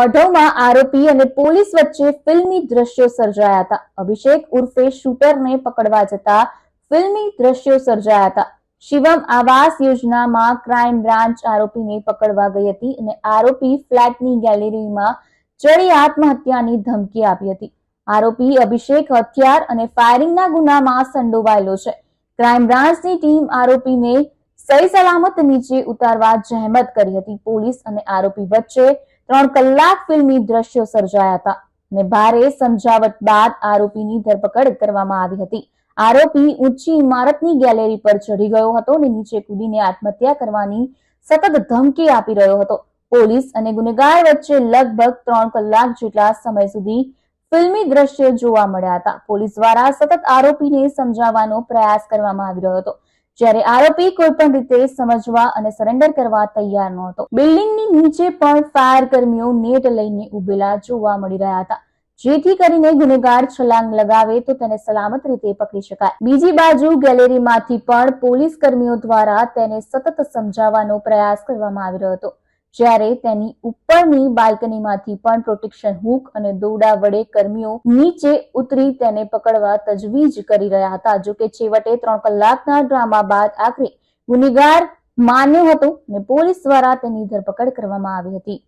ઓઢવમાં આરોપી અને પોલીસ વચ્ચે ફિલ્મી દ્રશ્યો સર્જાયા હતા. અભિષેક ઉર્ફે શૂટરને પકડવા જતા ફિલ્મી દ્રશ્યો સર્જાયા હતા. શિવમ આવાસ યોજનામાં ક્રાઇમ બ્રાન્ચ આરોપીને પકડવા ગઈ હતી અને આરોપી ફ્લેટની ગેલેરીમાં ચડી આત્મહત્યાની ધમકી આપી હતી. આરોપી અભિષેક હથિયાર અને ફાયરિંગના ગુનામાં સંડોવાયેલો છે. ક્રાઇમ બ્રાન્ચની ટીમ આરોપીને સહી સલામત નીચે ઉતારવા જહેમત કરી હતી. પોલીસ અને આરોપી વચ્ચે ત્રણ કલાક ફિલ્મી દ્રશ્યો સર્જાયા હતા અને ભારે સમજાવટ બાદ આરોપીની ધરપકડ કરવામાં આવી હતી. આરોપી ઊંચી ઇમારતની ગેલેરી પર ચઢી ગયો હતો અને નીચે કૂદીને આત્મહત્યા કરવાની સતત ધમકી આપી રહ્યો હતો. પોલીસ અને ગુનેગાર વચ્ચે લગભગ ત્રણ કલાક જેટલા સમય સુધી ફિલ્મી દ્રશ્યો જોવા મળ્યા હતા. પોલીસ દ્વારા સતત આરોપીને સમજાવવાનો પ્રયાસ કરવામાં આવી રહ્યો હતો. જ્યારે આરોપી કોઈ પણ રીતે સમજવા અને સરેન્ડર કરવા તૈયાર નહોતો. બિલ્ડિંગની નીચે પણ ફાયર કર્મીઓ નેટ લઈને ઉભેલા જોવા મળી રહ્યા હતા. જેથી કરીને ગુનેગાર છલાંગ લગાવે તો તેને સલામત રીતે પકડી શકાય. બીજી બાજુ ગેલેરીમાંથી પણ પોલીસ કર્મીઓ દ્વારા તેને સતત સમજાવવાનો પ્રયાસ કરવામાં આવી રહ્યો હતો. જ્યારે તેની ઉપરની બાલ્કનીમાંથી પણ પ્રોટેક્શન હુક અને દોરડા વડે કર્મીઓ નીચે ઉતરી તેને પકડવા તજવીજ કરી રહ્યા હતા. જો કે છેવટે ત્રણ કલાકના ડ્રામા બાદ આખરે ગુનેગાર માન્યો હતો અને પોલીસ દ્વારા તેની ધરપકડ કરવામાં આવી હતી.